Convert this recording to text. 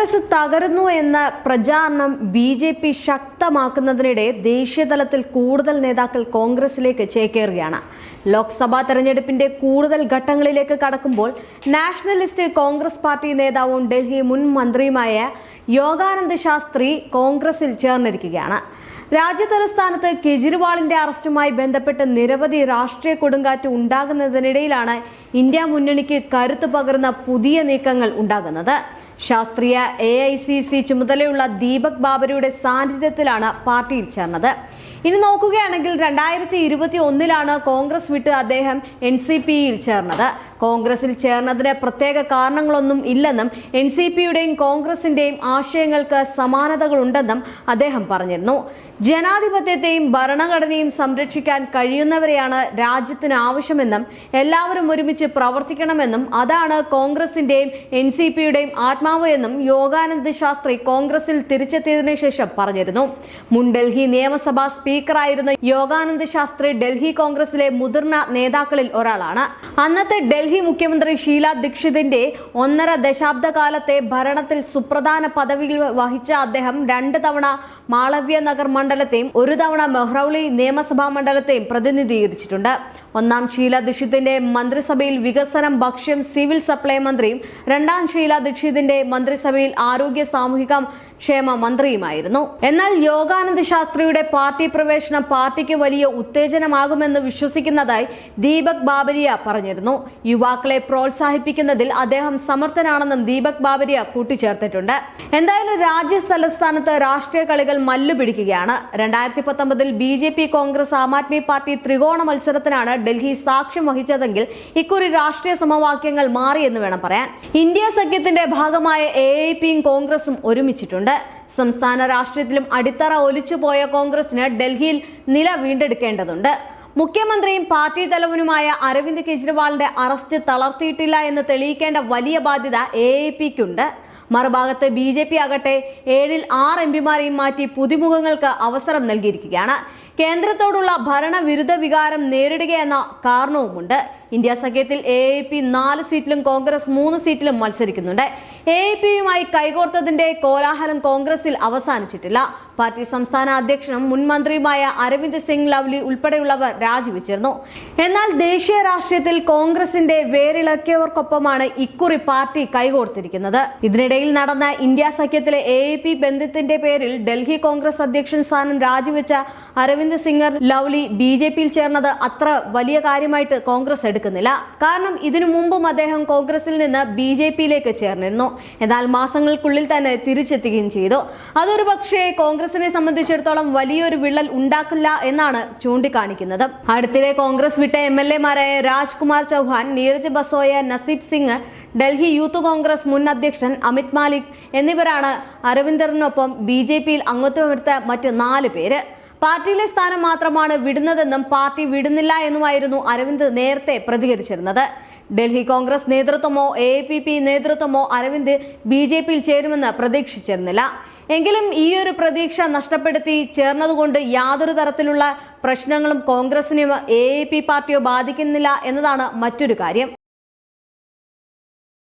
കോൺഗ്രസ് തകരുന്നു എന്ന പ്രചാരണം B J P ശക്തമാക്കുന്നതിനിടെ ദേശീയതലത്തിൽ കൂടുതൽ നേതാക്കൾ കോൺഗ്രസിലേക്ക് ചേക്കേറുകയാണ്. ലോക്സഭാ തെരഞ്ഞെടുപ്പിന്റെ കൂടുതൽ ഘട്ടങ്ങളിലേക്ക് കടക്കുമ്പോൾ നാഷണലിസ്റ്റ് കോൺഗ്രസ് പാർട്ടി നേതാവും ഡൽഹി മുൻ മന്ത്രിയുമായ യോഗാനന്ദ് ശാസ്ത്രി കോൺഗ്രസിൽ ചേർന്നിരിക്കുകയാണ്. രാജ്യതലസ്ഥാനത്ത് കെജ്രിവാളിന്റെ അറസ്റ്റുമായി ബന്ധപ്പെട്ട് നിരവധി രാഷ്ട്രീയ കൊടുങ്കാറ്റ് ഉണ്ടാകുന്നതിനിടയിലാണ് ഇന്ത്യ മുന്നണിക്ക് കരുത്തു പകർന്ന പുതിയ നീക്കങ്ങൾ ഉണ്ടാകുന്നത്. ശാസ്ത്രീയ എ ഐ സി സി ചുമതലയുള്ള ദീപക് ബാബരിയുടെ സാന്നിധ്യത്തിലാണ് പാർട്ടിയിൽ ചേർന്നത്. ഇനി നോക്കുകയാണെങ്കിൽ രണ്ടായിരത്തി ഇരുപത്തി ഒന്നിലാണ് കോൺഗ്രസ് വിട്ട് അദ്ദേഹം എൻ സി പിയിൽ ചേർന്നത്. കോൺഗ്രസിൽ ചേർന്നതിന് പ്രത്യേക കാരണങ്ങളൊന്നും ഇല്ലെന്നും എൻ സി പിയുടെയും കോൺഗ്രസിന്റെയും ആശയങ്ങൾക്ക് സമാനതകളുണ്ടെന്നും അദ്ദേഹം പറഞ്ഞിരുന്നു. ജനാധിപത്യത്തെയും ഭരണഘടനയും സംരക്ഷിക്കാൻ കഴിയുന്നവരെയാണ് രാജ്യത്തിന് ആവശ്യമെന്നും എല്ലാവരും ഒരുമിച്ച് പ്രവർത്തിക്കണമെന്നും അതാണ് കോൺഗ്രസിന്റെയും എൻ സി പിയുടെയും ആത്മാവ് എന്നും യോഗാനന്ദ് ശാസ്ത്രി കോൺഗ്രസിൽ തിരിച്ചെത്തിയതിനു ശേഷം പറഞ്ഞിരുന്നു. മുൻ ഡൽഹി നിയമസഭാ സ്പീക്കറായിരുന്ന യോഗാനന്ദ് ശാസ്ത്രി ഡൽഹി കോൺഗ്രസിലെ മുതിർന്ന നേതാക്കളിൽ ഒരാളാണ്. അന്നത്തെ ഡൽഹി മുഖ്യമന്ത്രി ഷീല ദീക്ഷിതിന്റെ ഒന്നര ദശാബ്ദ കാലത്തെ ഭരണത്തിൽ സുപ്രധാന പദവികൾ വഹിച്ച അദ്ദേഹം രണ്ട് തവണ മാളവ്യ നഗർ മണ്ഡലത്തെയും ഒരു തവണ മെഹ്റൌളി നിയമസഭാ മണ്ഡലത്തെയും പ്രതിനിധീകരിച്ചിട്ടുണ്ട്. ഒന്നാം ഷീല ദീക്ഷിതിന്റെ മന്ത്രിസഭയിൽ വികസനം ഭക്ഷ്യം സിവിൽ സപ്ലൈ മന്ത്രിയും രണ്ടാം ഷീല ദീക്ഷിതിന്റെ മന്ത്രിസഭയിൽ ആരോഗ്യ സാമൂഹിക ക്ഷേമ മന്ത്രിയുമായിരുന്നു. എന്നാൽ യോഗാനന്ദ ശാസ്ത്രിയുടെ പാർട്ടി പ്രവേശനം പാർട്ടിക്ക് വലിയ ഉത്തേജനമാകുമെന്ന് വിശ്വസിക്കുന്നതായി ദീപക് ബാബരിയ പറഞ്ഞിരുന്നു. യുവാക്കളെ പ്രോത്സാഹിപ്പിക്കുന്നതിൽ അദ്ദേഹം സമർത്ഥനാണെന്നും ദീപക് ബാബരിയ കൂട്ടിച്ചേർത്തിട്ടുണ്ട്. എന്തായാലും രാജ്യ തലസ്ഥാനത്ത് രാഷ്ട്രീയ കളികൾ മല്ലു പിടിക്കുകയാണ് രണ്ടായിരത്തി പത്തൊമ്പതിൽ B J P Congress Aam Aadmi Party ത്രികോണ മത്സരത്തിനാണ് ഡൽഹി സാക്ഷ്യം വഹിച്ചതെങ്കിൽ ഇക്കുറി രാഷ്ട്രീയ സമവാക്യങ്ങൾ മാറിയെന്ന് വേണം പറയാൻ. ഇന്ത്യ സഖ്യത്തിന്റെ ഭാഗമായ എ കോൺഗ്രസും ഒരുമിച്ചിട്ടുണ്ട്. സംസ്ഥാന രാഷ്ട്രീയത്തിലും അടിത്തറ ഒലിച്ചുപോയ കോൺഗ്രസിന് ഡൽഹിയിൽ നില വീണ്ടെടുക്കേണ്ടതുണ്ട്. മുഖ്യമന്ത്രിയും പാർട്ടി തലവനുമായ അരവിന്ദ് കെജ്രിവാളിന്റെ അറസ്റ്റ് തളർത്തിയിട്ടില്ല എന്ന് തെളിയിക്കേണ്ട വലിയ ബാധ്യത എ എ പിക്കുണ്ട്. മറുഭാഗത്ത് ബി ജെ പി ആകട്ടെ ഏഴിൽ ആറ് എം പിമാരെയും മാറ്റി പുതുമുഖങ്ങൾക്ക് അവസരം നൽകിയിരിക്കുകയാണ്. കേന്ദ്രത്തോടുള്ള ഭരണവിരുദ്ധ വികാരം നേരിടുകയെന്ന കാരണവുമുണ്ട്. ഇന്ത്യ സഖ്യത്തിൽ എ എ പി നാല് സീറ്റിലും കോൺഗ്രസ് മൂന്ന് സീറ്റിലും മത്സരിക്കുന്നുണ്ട്. എ എ പിയുമായി കൈകോർത്തതിന്റെ കോലാഹലം കോൺഗ്രസിൽ അവസാനിച്ചിട്ടില്ല. പാർട്ടി സംസ്ഥാന അധ്യക്ഷനും മുൻ മന്ത്രിയുമായ അരവിന്ദ് സിംഗ് ലവ്ലി ഉൾപ്പെടെയുള്ളവർ രാജിവെച്ചിരുന്നു. എന്നാൽ ദേശീയ രാഷ്ട്രീയത്തിൽ കോൺഗ്രസിന്റെ വേരിളക്കിയവർക്കൊപ്പമാണ് ഇക്കുറി പാർട്ടി കൈകോർത്തിരിക്കുന്നത്. ഇതിനിടയിൽ നടന്ന ഇന്ത്യ സഖ്യത്തിലെ എ പി ബന്ധത്തിന്റെ പേരിൽ ഡൽഹി കോൺഗ്രസ് അധ്യക്ഷൻ സ്ഥാനം രാജിവെച്ച Arvinder Singh Lovely B J പിയിൽ ചേർന്നത് അത്ര വലിയ കാര്യമായിട്ട് കോൺഗ്രസ് എടുക്കുന്നില്ല. കാരണം ഇതിനു മുമ്പും അദ്ദേഹം കോൺഗ്രസിൽ നിന്ന് ബി ജെ പിയിലേക്ക് ചേർന്നിരുന്നു. എന്നാൽ മാസങ്ങൾക്കുള്ളിൽ തന്നെ തിരിച്ചെത്തുകയും ചെയ്തു. അതൊരു പക്ഷേ കോൺഗ്രസിനെ സംബന്ധിച്ചിടത്തോളം വലിയൊരു വിള്ളൽ ഉണ്ടാക്കില്ല എന്നാണ് ചൂണ്ടിക്കാണിക്കുന്നത്. അടുത്തിടെ കോൺഗ്രസ് വിട്ട എം എൽ എമാരായ രാജ്കുമാർ ചൗഹാൻ നീരജ് ബസോയ നസീബ് സിംഗ് ഡൽഹി യൂത്ത് കോൺഗ്രസ് മുൻ അധ്യക്ഷൻ അമിത് മാലിക് എന്നിവരാണ് അരവിന്ദറിനൊപ്പം ബി ജെ പിയിൽ അംഗത്വമെടുത്ത മറ്റ് നാല് പേര്. പാർട്ടിയിലെ സ്ഥാനം മാത്രമാണ് വിടുന്നതെന്നും പാർട്ടി വിടുന്നില്ല എന്നുമായിരുന്നു അരവിന്ദ് നേരത്തെ പ്രതികരിച്ചിരുന്നത്. ഡൽഹി കോൺഗ്രസ് നേതൃത്വമോ എ നേതൃത്വമോ അരവിന്ദ് ബി ജെ പിയിൽ ചേരുമെന്ന് പ്രതീക്ഷിച്ചിരുന്നില്ല. എങ്കിലും ഈ ഒരു പ്രതീക്ഷ നഷ്ടപ്പെടുത്തി ചേർന്നതുകൊണ്ട് യാതൊരു തരത്തിലുള്ള പ്രശ്നങ്ങളും കോൺഗ്രസിനെയോ എ പാർട്ടിയോ ബാധിക്കുന്നില്ല എന്നതാണ് മറ്റൊരു കാര്യം.